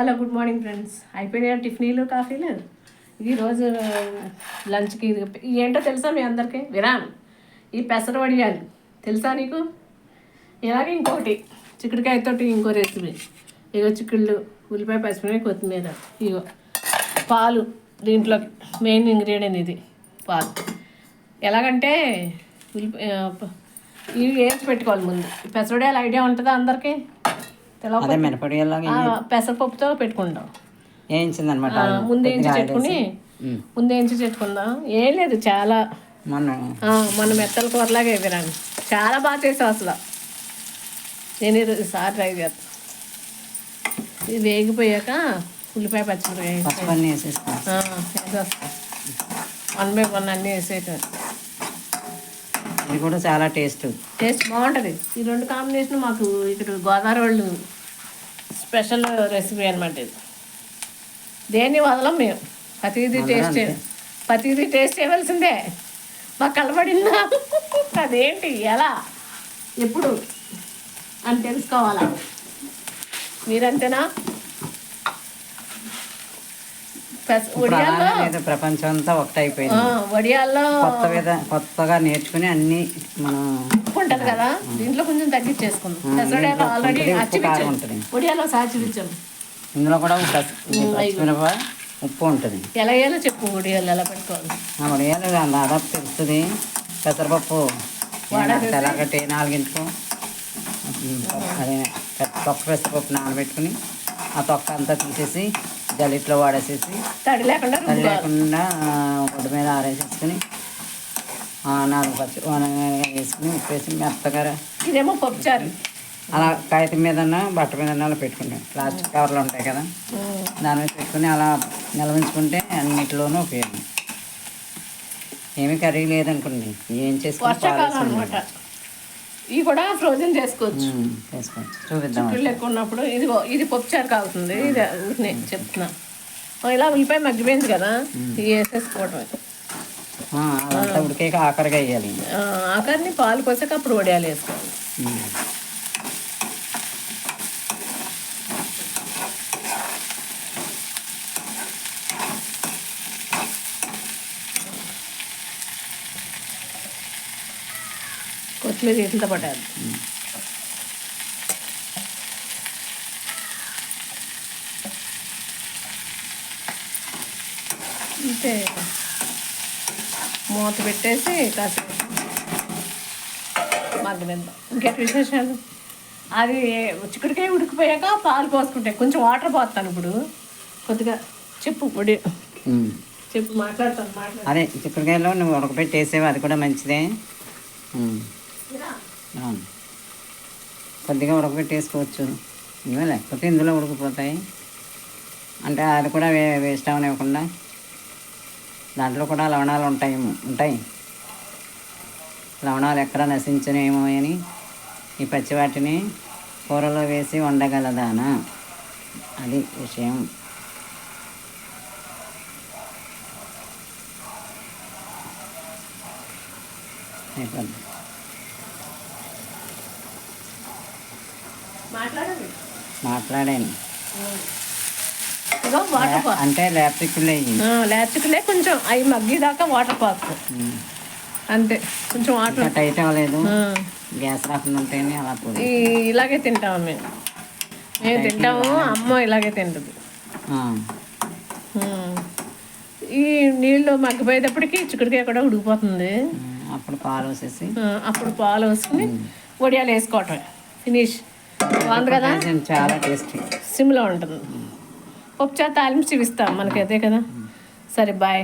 Hello good morning friends. అయిపోయినాయా టిఫినీలు కాఫీలు ఈరోజు లంచ్కి ఇది ఏంటో తెలుసా మీ అందరికీ? విరాన్ ఈ పెసర వడియాలు. తెలుసా నీకు? ఇలాగే ఇంకొకటి చిక్కుడుకాయతోటి ఇంకో రెసిపీ. ఇగో చిక్కుళ్ళు ఉల్లిపాయ పచ్చిమిరపకాయ కొత్తిమీర. ఇగో పాలు దీంట్లో మెయిన్ ఇంగ్రీడియంట్ ఇది పాలు. ఎలాగంటే ఉల్లిపాయ ఇవి వేసి పెట్టుకోవాలి ముందు. ఈ ఐడియా ఉంటుందా అందరికీ? అదే మినపడి పెసరపప్పుతో పెట్టుకుంటాం. వేయించింది అనమాట ఆ, ముందు ఏంచి చెట్టుకుని ముందు ఏంచి చెట్టుకుందాం. ఏం లేదు చాలా. మొన్న ఆ, మన మెత్తల కూరలాగా ఎదిరాను చాలా బాగా చేసావు అసలు. నేను ఈసారి ట్రై చేస్తాను ఇది వేగిపోయాక ఉల్లిపాయ వేసేస్తాం. వేసేస్తాను వన్ బై వన్ అన్నీ వేసేయటం ఇది కూడా చాలా టేస్ట్. టేస్ట్ బాగుంటుంది. ఈ రెండు కాంబినేషన్ మాకు ఇక్కడ గోదావరి వాళ్ళు స్పెషల్ రెసిపీ అనమాట ఇది. దేన్ని వదలం మేము. ప్రతిదీ టేస్ట్ ప్రతిదీ టేస్ట్ చేయవలసిందే. మాకు కలబడిందా అదేంటి? ఎలా? ఎప్పుడు? అని తెలుసుకోవాలా? మీరంతేనా? ప్రపంచం అంతా ఒకటైపోయింది. వడియాల్లో కొత్త విధ కొత్తగా నేర్చుకుని అన్ని మనం ఉంటుంది కదా? దీంట్లో కొంచెం తగ్గించేసుకుందాం. ఆల్రెడీ ఉంటుంది, ఉప్పు అచ్చిపించాం కారం ఉంటుంది. వడియాలో సాచిపించాం ఇందులో కూడా పచ్చిమిరప ఉప్పు ఉంటుంది. ఎలా వేయాలో చెప్పు వడియాలు ఎలా పెట్టుకోవాలి? ఆ ఉడయాలు దాదాపు తెలుస్తుంది. పెసరపప్పు? తెల్లగట్టి నాలుగింటికి అదే తొక్క పెసరపప్పు నానబెట్టుకుని ఆ తొక్క అంతా తీసేసి జలిట్లో వాడేసేసి తడి లేకుండా తడి లేకుండా గుడ్డ మీద ఆరేసేసుకుని నాలుగు పచ్చి వేసుకుని ఉప్పేసి మెత్తగా ఇదేమో పప్పుచారు అలా కాగితం మీద బట్ట మీద అలా పెట్టుకుంటాం. ప్లాస్టిక్ కవర్లు ఉంటాయి కదా. దాని మీద పెట్టుకుని అలా నిలవించుకుంటే అన్నిటిలోనూ ఉపయోగం. ఏమి కర్రీ లేదనుకోండి ఏం చేసుకుని అనమాట ఇవి కూడా ఫ్రోజన్ చేసుకోవచ్చు. చేసుకోవచ్చు. చూపిద్దాం పిల్లలు ఎక్కువ ఉన్నప్పుడు ఇదిగో ఇది పప్పుచారు కాగుతుంది ఇది ఊరినే చెప్తున్నా. ఇలా ఉల్లిపాయ మగ్గిపోయింది కదా ఇవి ఉడికేక ఆఖరిగా వేయాలి. ఆఖరిని పాలు పోసాక అప్పుడు వడియాలు వేసుకోవాలి. కొత్తిమీర ఇంత పట్టాలి అంతే మూత పెట్టేసి కాసేపు మగ్గనిద్దాం ఇంకేంటి విశేషాలు? అది చిక్కుడికాయ ఉడికిపోయాక పాలు పోసుకుంటాయి కొంచెం వాటర్ పోస్తాను ఇప్పుడు. కొద్దిగా చెప్పు పొడి. చెప్పు మాట్లాడతాను మాట్లాడు అదే చిక్కుడుకాయలో నువ్వు ఉడకపెట్టి వేసేవి? అది కూడా మంచిదే. కొద్దిగా ఉడకబెట్టేసుకోవచ్చు. వేసుకోవచ్చు ఇవే లేకపోతే ఇందులో ఉడికిపోతాయి. అంటే అది కూడా వే వేస్ట్ అవనివ్వకుండా. దాంట్లో కూడా లవణాలు ఉంటాయి ఉంటాయి. లవణాలు ఎక్కడ నశించనేమో అని ఈ పచ్చివాటిని కూరలో వేసి వండగలదానా? అది విషయం. అయిపోద్ది. మాట్లాడాను. అంటే అయ్యి. లేచుకులే కొంచెం అవి మగ్గిదాకా వాటర్ పోస్తాం అంతే కొంచెం వాటర్ టైట్ అవ్వలేదు. గ్యాస్ రాకుండా ఉంటేనే అలా ఇలాగే తింటాము మేము. మేము తింటాము అమ్మ ఇలాగే తింటుంది. ఈ నీళ్ళు మగ్గిపోయేటప్పటికి చిక్కుడుకాయ కూడా ఉడికిపోతుంది. అప్పుడు పాలు వేసేసి అప్పుడు పాలు వేసుకుని వడియాలు వేసుకోవటం ఫినిష్ బాగుంది కదా? చాలా టేస్టీ సిమ్లో ఉంటుంది. పప్పుచా తాలింపు చూపిస్తాం మనకి అదే కదా సరే బాయ్.